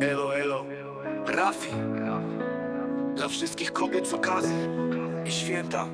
Elo, elo, Rafi. Dla wszystkich kobiet z okazji i święta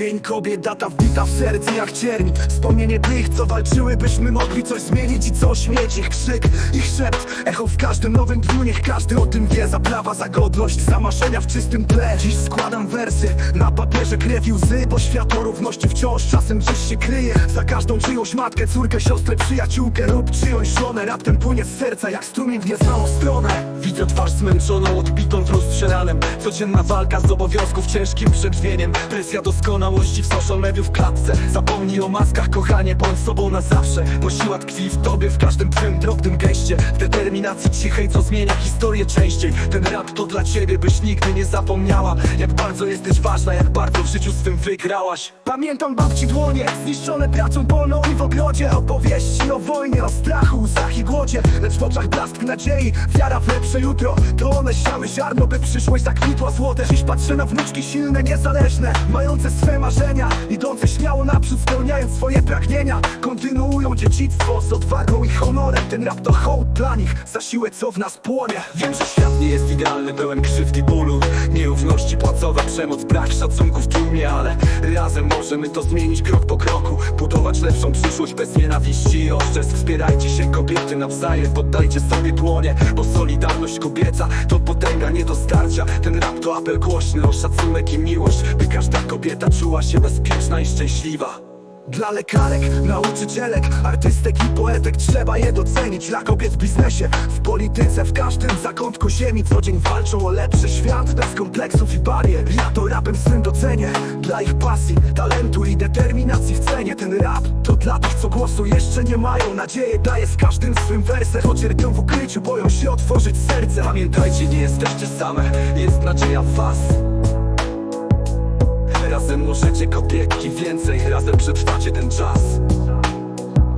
Dzień kobiet, data wbita w serce jak cierń. Wspomnienie tych, co walczyły, byśmy mogli coś zmienić I co śmieć ich krzyk, ich szept Echo w każdym nowym dniu, niech każdy o tym wie. Za prawa, za godność, za marzenia w czystym tle. Dziś składam wersy, na papierze krew i łzy Bo światło równości wciąż czasem gdzieś się kryje. Za każdą czyjąś matkę, córkę, siostrę, przyjaciółkę Lub czyjąś żonę, raptem płynie z serca Jak strumień w nieznaną stronę Widzę twarz zmęczoną, odbitą rozstrzelanem Codzienna walka z obowiązków ciężkim przedrwieniem Presja doskonałości w social mediów w klatce. Zapomnij o maskach, kochanie, bądź sobą na zawsze. Bo siła tkwi w tobie, w każdym twym drobnym geście. W determinacji cichej, co zmienia historię częściej. Ten rap to dla ciebie, byś nigdy nie zapomniała. Jak bardzo jesteś ważna, jak bardzo w życiu swym wygrałaś. Pamiętam babci dłonie, zniszczone pracą polną i w ogrodzie. Opowieści o wojnie, o strachu, łzach i głodzie. Lecz w oczach blask nadziei, wiara w lepsze jutro To one siały ziarno, by przyszłość zakwitła złote. Dziś patrzę na wnuczki silne, niezależne Mające swe marzenia, idące śmiało naprzód Spełniając swoje pragnienia. Kontynuują dziedzictwo z odwagą i honorem. Ten rap to hołd dla nich, za siłę co w nas płonie. Wiem, że świat nie jest idealny, pełen krzywd i bólu Nierówności płacowa, przemoc, brak szacunku w tłumie Ale razem możemy to zmienić krok po kroku. Budować lepszą przyszłość bez nienawiści. I oszczerstw Wspierajcie się kobiety nawzajem, poddajcie sobie dłonie Bo solidarność kobieca to potęga nie do starcia. Ten rap to apel głośny o szacunek i miłość By każda kobieta czuła się bezpieczna i szczęśliwa dla lekarek, nauczycielek, artystek i poetek Trzeba je docenić. Dla kobiet w biznesie W polityce, w każdym zakątku ziemi. Co dzień walczą o lepszy świat Bez kompleksów i barier. Ja to rapem swym docenię. Dla ich pasji, talentu i determinacji w cenie. Ten rap to dla tych, co głosu jeszcze nie mają. Nadzieję daje z każdym swym wersem. Cierpią w ukryciu, boją się otworzyć serce. Pamiętajcie, nie jesteście same. Jest nadzieja w was Razem możecie kobietki więcej. Razem przetrwacie ten czas.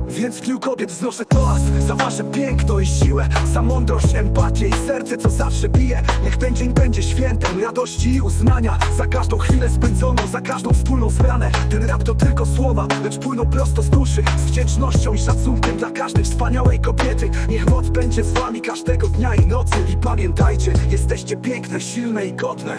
Więc w kobiet wznoszę toast Za wasze piękno i siłę Za mądrość, empatię i serce, co zawsze bije. Niech ten dzień będzie świętem radości i uznania. Za każdą chwilę spędzoną, za każdą wspólną zmianę. Ten rap to tylko słowa, lecz płyną prosto z duszy. Z wdzięcznością i szacunkiem dla każdej wspaniałej kobiety. Niech moc będzie z wami każdego dnia i nocy. I pamiętajcie, jesteście piękne, silne i godne